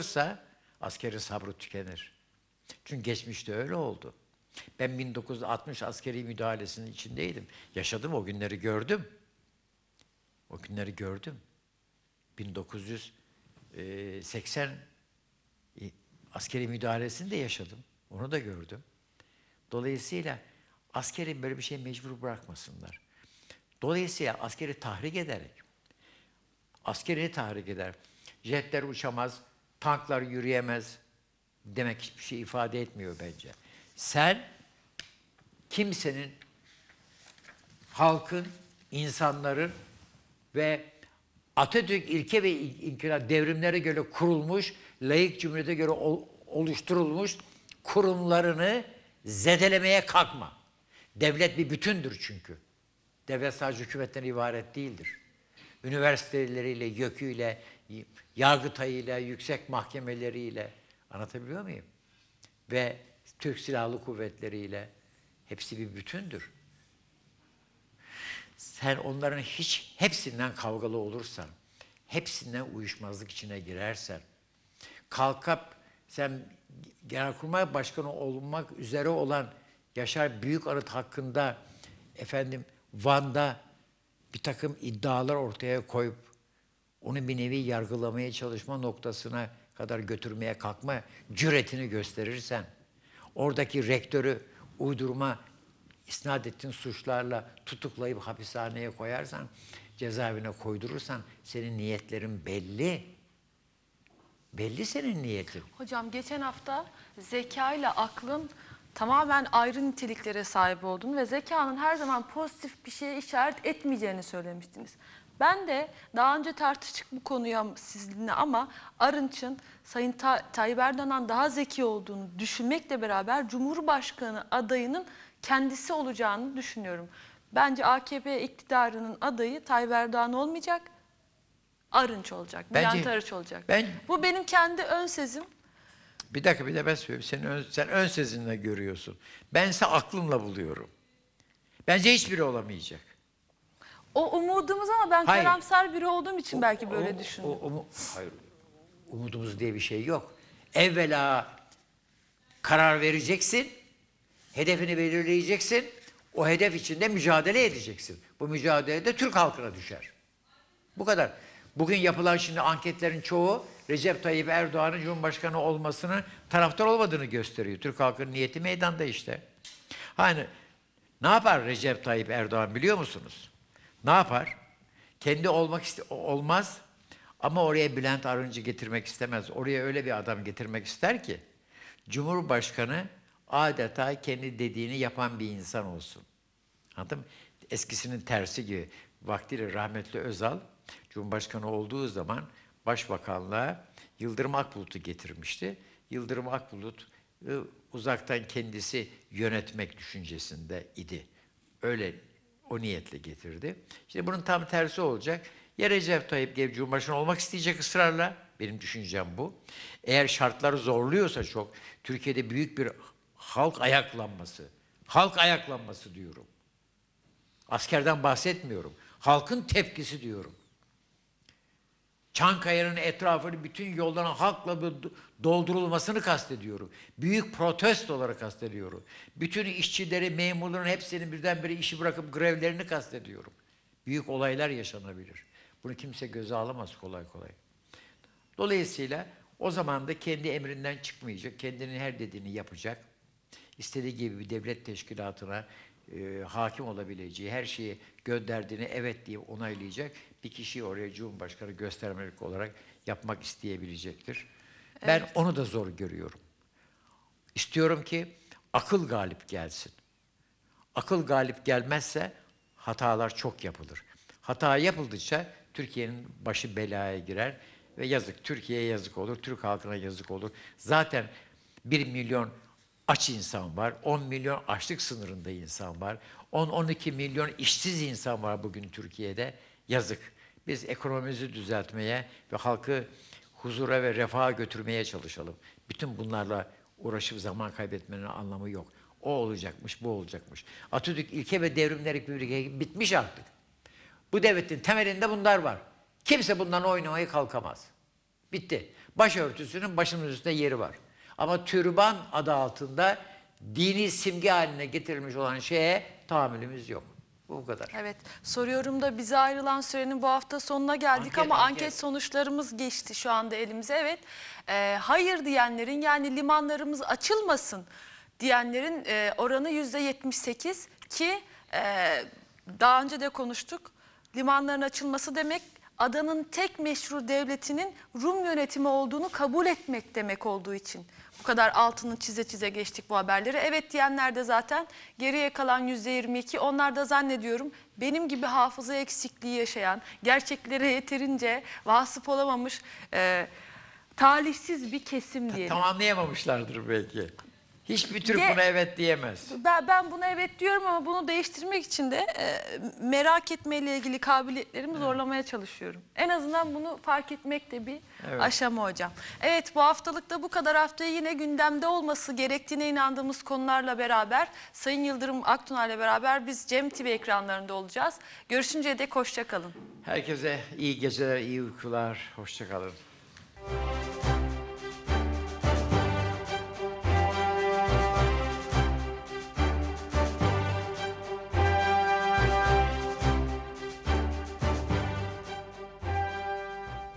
Ise askeri sabrı tükenir. Çünkü geçmişte öyle oldu. Ben 1960 askeri müdahalesinin içindeydim. Yaşadım o günleri gördüm. O günleri gördüm. 1980 e, askeri müdahalesini de yaşadım. Onu da gördüm. Dolayısıyla askeri böyle bir şey mecbur bırakmasınlar. Dolayısıyla askeri tahrik ederek, askeri tahrik eder. Jetler uçamaz, tanklar yürüyemez demek hiçbir şey ifade etmiyor bence. Sen kimsenin, halkın, insanların ve Atatürk ilke ve inkılap devrimlere göre kurulmuş, layık cumhuriyete göre ol- oluşturulmuş kurumlarını zedelemeye kalkma. Devlet bir bütündür çünkü. Devlet sadece hükümetten ibaret değildir. Üniversiteleriyle, YÖK'üyle, Yargıtay'ıyla, yüksek mahkemeleriyle anlatabiliyor muyum? Ve Türk Silahlı Kuvvetleri'yle hepsi bir bütündür. Sen onların hiç hepsinden kavgalı olursan, hepsinden uyuşmazlık içine girersen, kalkıp sen Genelkurmay Başkanı olmak üzere olan Yaşar Büyükanıt hakkında efendim Van'da bir takım iddialar ortaya koyup onu bir nevi yargılamaya çalışma noktasına kadar götürmeye kalkma cüretini gösterirsen, oradaki rektörü uydurma isnat ettiğin suçlarla tutuklayıp hapishaneye koyarsan, cezaevine koydurursan senin niyetlerin belli. Belli senin niyetin. Hocam geçen hafta zeka ile aklın tamamen ayrı niteliklere sahip olduğunu ve zekanın her zaman pozitif bir şeye işaret etmeyeceğini söylemiştiniz. Ben de daha önce tartıştık bu konuya sizinle ama Arınç'ın Sayın Ta Tayyip Erdoğan'dan daha zeki olduğunu düşünmekle beraber Cumhurbaşkanı adayının kendisi olacağını düşünüyorum. Bence AKP iktidarının adayı Tayyip Erdoğan olmayacak, Arınç olacak, Bence- Bülent Arınç olacak. ben- Bu benim kendi ön sezim. Bir dakika bir de ben söyleyeyim. Senin ön, sen ön sezinle görüyorsun. Bense aklımla buluyorum. Bence hiçbiri olamayacak. O umudumuz ama ben Hayır. karamsar biri olduğum için belki böyle o- düşündüm. o- umu- hayır. Umudumuz diye bir şey yok. Evvela karar vereceksin. Hedefini belirleyeceksin. O hedef içinde mücadele edeceksin. Bu mücadele de Türk halkına düşer. Bu kadar. Bugün yapılan şimdi anketlerin çoğu Recep Tayyip Erdoğan'ın Cumhurbaşkanı olmasını taraftar olmadığını gösteriyor. Türk halkının niyeti meydanda işte. Hani ne yapar Recep Tayyip Erdoğan biliyor musunuz? Ne yapar? Kendi olmak olmaz ama oraya Bülent Arınç'ı getirmek istemez. Oraya öyle bir adam getirmek ister ki Cumhurbaşkanı adeta kendi dediğini yapan bir insan olsun. Anladın mı? Eskisinin tersi gibi. Vaktiyle rahmetli Özal Cumhurbaşkanı olduğu zaman Başbakanlığa Yıldırım Akbulut'u getirmişti. Yıldırım Akbulut ı, uzaktan kendisi yönetmek düşüncesinde idi. Öyle o niyetle getirdi. İşte bunun tam tersi olacak. Ya Recep Tayyip gibi Cumhurbaşkanı olmak isteyecek ısrarla. Benim düşüncem bu. Eğer şartlar zorluyorsa çok, Türkiye'de büyük bir halk ayaklanması, halk ayaklanması diyorum. Askerden bahsetmiyorum. Halkın tepkisi diyorum. Çankaya'nın etrafını bütün yolların halkla doldurulmasını kastediyorum. Büyük protesto olarak kastediyorum. Bütün işçileri, memurların hepsinin birdenbire işi bırakıp grevlerini kastediyorum. Büyük olaylar yaşanabilir. Bunu kimse göze alamaz kolay kolay. Dolayısıyla o zaman da kendi emrinden çıkmayacak, kendinin her dediğini yapacak. İstediği gibi bir devlet teşkilatına e, hakim olabileceği, her şeyi gönderdiğini evet diye onaylayacak bir kişiyi oraya Cumhurbaşkanı göstermelik olarak yapmak isteyebilecektir. Ben onu da zor görüyorum. İstiyorum ki akıl galip gelsin. Akıl galip gelmezse hatalar çok yapılır. Hata yapıldıkça Türkiye'nin başı belaya girer ve yazık Türkiye'ye yazık olur, Türk halkına yazık olur. Zaten 1 milyon aç insan var, 10 milyon açlık sınırında insan var, 10-12 milyon işsiz insan var bugün Türkiye'de. Yazık. Biz ekonomimizi düzeltmeye ve halkı huzura ve refaha götürmeye çalışalım. Bütün bunlarla uğraşıp zaman kaybetmenin anlamı yok. O olacakmış, bu olacakmış. Atatürk ilke ve devrimleri birlikte bitmiş artık. Bu devletin temelinde bunlar var. Kimse bundan oynamaya kalkamaz. Bitti. Başörtüsünün başımızın üstünde yeri var. Ama türban adı altında dini simge haline getirilmiş olan şeye tahammülümüz yok. Bu kadar. Evet, soruyorum da bize ayrılan sürenin bu hafta sonuna geldik Anket, ama anket. anket. sonuçlarımız geçti şu anda elimize. Evet, Ee, hayır diyenlerin yani limanlarımız açılmasın diyenlerin e, oranı yüzde 78 ki e, daha önce de konuştuk. Limanların açılması demek adanın tek meşru devletinin Rum yönetimi olduğunu kabul etmek demek olduğu için. Bu kadar altını çize çize geçtik bu haberleri. Evet diyenler de zaten geriye kalan yüzde 22. Onlar da zannediyorum benim gibi hafıza eksikliği yaşayan, gerçeklere yeterince vasıf olamamış e, talihsiz bir kesim diyelim. Tamamlayamamışlardır belki. Hiçbir Türk Ge- buna evet diyemez. Ben, ben buna evet diyorum ama bunu değiştirmek için de e, merak etmeyle ilgili kabiliyetlerimi zorlamaya çalışıyorum. En azından bunu fark etmek de bir Evet. aşama hocam. Evet bu haftalıkta bu kadar haftaya yine gündemde olması gerektiğine inandığımız konularla beraber Sayın Yıldırım Aktunay ile beraber biz Cem TV ekranlarında olacağız. Görüşünceye dek hoşça kalın. Herkese iyi geceler, iyi uykular. Hoşçakalın.